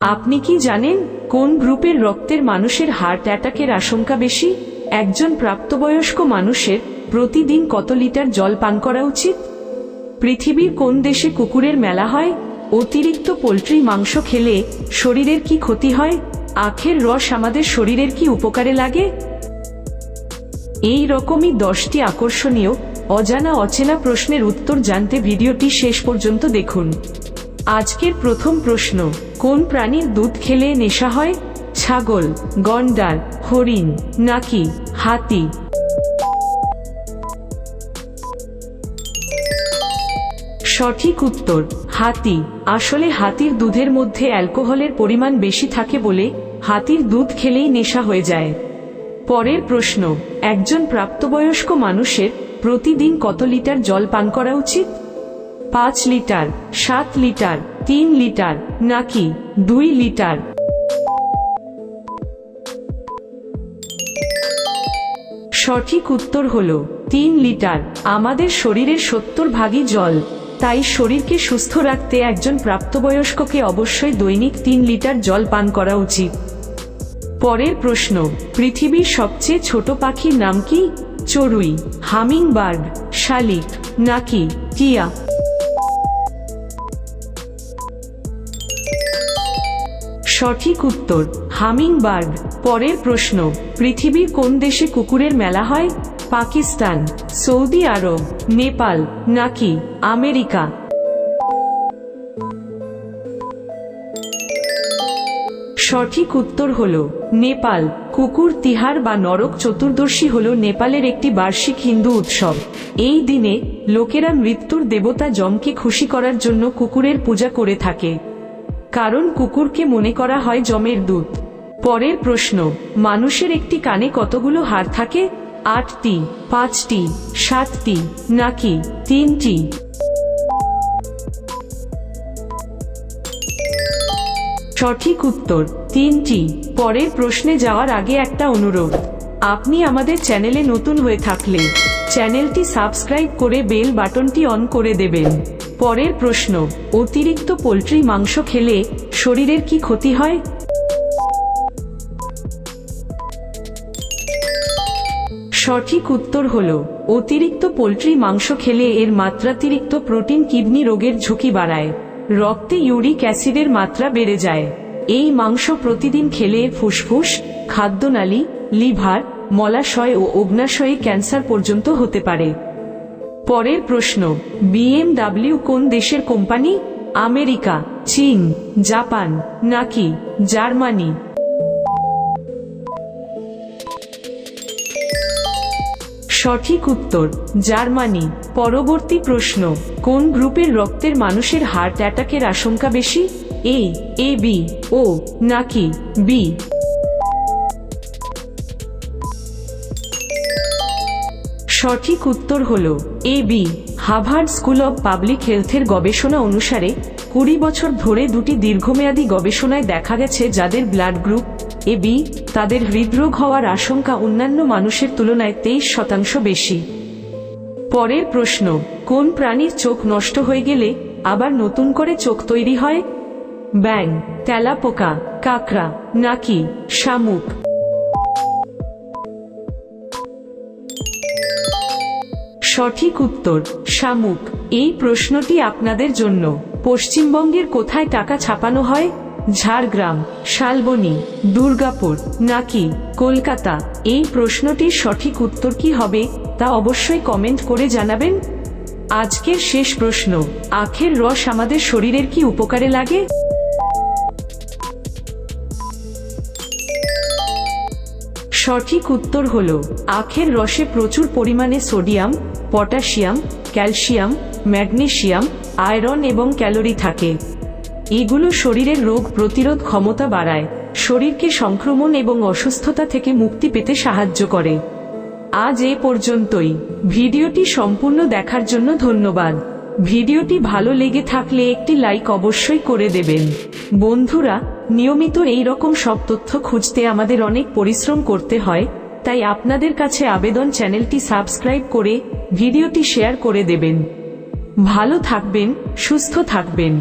আপনি কি জানেন কোন গ্রুপের রক্তের মানুষের হার্ট অ্যাটাকের আশঙ্কা বেশি? একজন প্রাপ্তবয়স্ক মানুষের প্রতিদিন কত লিটার জল পান করা উচিত? পৃথিবীর কোন দেশে কুকুরের মেলা হয়? অতিরিক্ত পোলট্রি মাংস খেলে শরীরের কি ক্ষতি হয়? আখের রস আমাদের শরীরের কি উপকারে লাগে? এই রকমই দশটি আকর্ষণীয় অজানা অচেনা প্রশ্নের উত্তর জানতে ভিডিওটি শেষ পর্যন্ত দেখুন। আজকের প্রথম প্রশ্ন, কোন প্রাণীর দুধ খেলে নেশা হয়? ছাগল, গন্ডার, হরিণ, নাকি হাতি? সঠিক উত্তর, হাতি। আসলে হাতির দুধের মধ্যে অ্যালকোহলের পরিমাণ বেশি থাকে বলে হাতির দুধ খেলেই নেশা হয়ে যায়। পরের প্রশ্ন, একজন প্রাপ্তবয়স্ক মানুষের প্রতিদিন কত লিটার জল পান করা উচিত? পাঁচ লিটার, সাত লিটার, তিন লিটার, নাকি দুই লিটার? সঠিক উত্তর হল, তিন লিটার। আমাদের শরীরের সত্তর ভাগই জল। তাই শরীরকে সুস্থ রাখতে একজন প্রাপ্তবয়স্ককে অবশ্যই দৈনিক তিন লিটার জল পান করা উচিত। পরের প্রশ্ন, পৃথিবীর সবচেয়ে ছোট পাখির নাম কি? চড়ুই হামিং বার্ড শালিক, নাকি টিয়া? সঠিক উত্তর হামিং বার্ড পরের প্রশ্ন, পৃথিবীর কোন দেশে কুকুরের মেলা হয়? পাকিস্তান, সৌদি আরব, নেপাল, নাকি আমেরিকা? সঠিক উত্তর হল, নেপাল। কুকুর তিহার বা নরক চতুর্দশী হল নেপালের একটি বার্ষিক হিন্দু উৎসব। এই দিনে লোকেরা মৃত্যুর দেবতা যমকে খুশি করার জন্য কুকুরের পূজা করে থাকে। কারণ কুকুরকে মনে করা হয় জমের দুধ। পরের প্রশ্ন, মানুষের একটি কানে কতগুলো হাড় থাকে? আটটি, পাঁচটি, সাতটি, নাকি তিনটি? সঠিক উত্তর, তিনটি। পরের প্রশ্নে যাওয়ার আগে একটা অনুরোধ। আপনি আমাদের চ্যানেলে নতুন হয়ে থাকলে, চ্যানেলটি সাবস্ক্রাইব করে বেল বাটনটি অন করে দেবেন। পরের প্রশ্ন, অতিরিক্ত পোলট্রি মাংস খেলে শরীরের কি ক্ষতি হয়? সঠিক উত্তর হল, অতিরিক্ত পোলট্রি মাংস খেলে এর মাত্রাতিরিক্ত প্রোটিন কিডনি রোগের ঝুঁকি বাড়ায়, রক্তে ইউরিক অ্যাসিডের মাত্রা বেড়ে যায়। এই মাংস প্রতিদিন খেলে ফুসফুস, খাদ্যনালী, লিভার, মলাশয় ও অগ্নাশয়ে ক্যান্সার পর্যন্ত হতে পারে। পরের প্রশ্ন বিএমডাব্লিউ কোন দেশের কোম্পানি? আমেরিকা, চীন, জাপান, নাকি জার্মানি? সঠিক উত্তর, জার্মানি। পরবর্তী প্রশ্ন, কোন গ্রুপের রক্তের মানুষের হার্ট অ্যাটাকের আশঙ্কা বেশি? এ এ বি ও নাকি বি সঠিক উত্তর হল A, B. Harvard school of public হেলথের গবেষণা অনুসারে কুড়ি বছর ধরে দুটি দীর্ঘমেয়াদী গবেষণায় দেখা গেছে যাদের ব্লাড গ্রুপ এ, বি, তাদের হৃদরোগ হওয়ার আশঙ্কা অন্যান্য মানুষের তুলনায় তেইশ শতাংশ বেশি। পরের প্রশ্ন, কোন প্রাণীর চোখ নষ্ট হয়ে গেলে আবার নতুন করে চোখ তৈরি হয়? ব্যাং তেলাপোকা, কাকড়া, নাকি শামুক? সঠিক উত্তর, শামুক। এই প্রশ্নটি আপনাদের জন্য। পশ্চিমবঙ্গের কোথায় টাকা ছাপানো হয়? ঝাড়গ্রাম, শালবনী, দুর্গাপুর, নাকি কলকাতা? এই প্রশ্নটির সঠিক উত্তর কি হবে, তা অবশ্যই কমেন্ট করে জানাবেন। আজকের শেষ প্রশ্ন, আখের রস আমাদের শরীরের কি উপকারে লাগে? সঠিক উত্তর হল, আখের রসে প্রচুর পরিমাণে sodium, potassium, calcium magnesium iron এবং ক্যালোরি থাকে। এগুলো শরীরের রোগ প্রতিরোধ ক্ষমতা বাড়ায়, শরীরকে সংক্রমণ এবং অসুস্থতা থেকে মুক্তি পেতে সাহায্য করে। আজ এ পর্যন্তই। ভিডিওটি সম্পূর্ণ দেখার জন্য ধন্যবাদ। ভিডিওটি ভালো লেগে থাকলে একটি লাইক অবশ্যই করে দেবেন। বন্ধুরা, নিয়মিত এই রকম সব তথ্য খুঁজতে আমাদের অনেক পরিশ্রম করতে হয়, তাই আপনাদের কাছে আবেদন চ্যানেলটি সাবস্ক্রাইব করে ভিডিওটি শেয়ার করে দেবেন। ভালো থাকবেন, সুস্থ থাকবেন।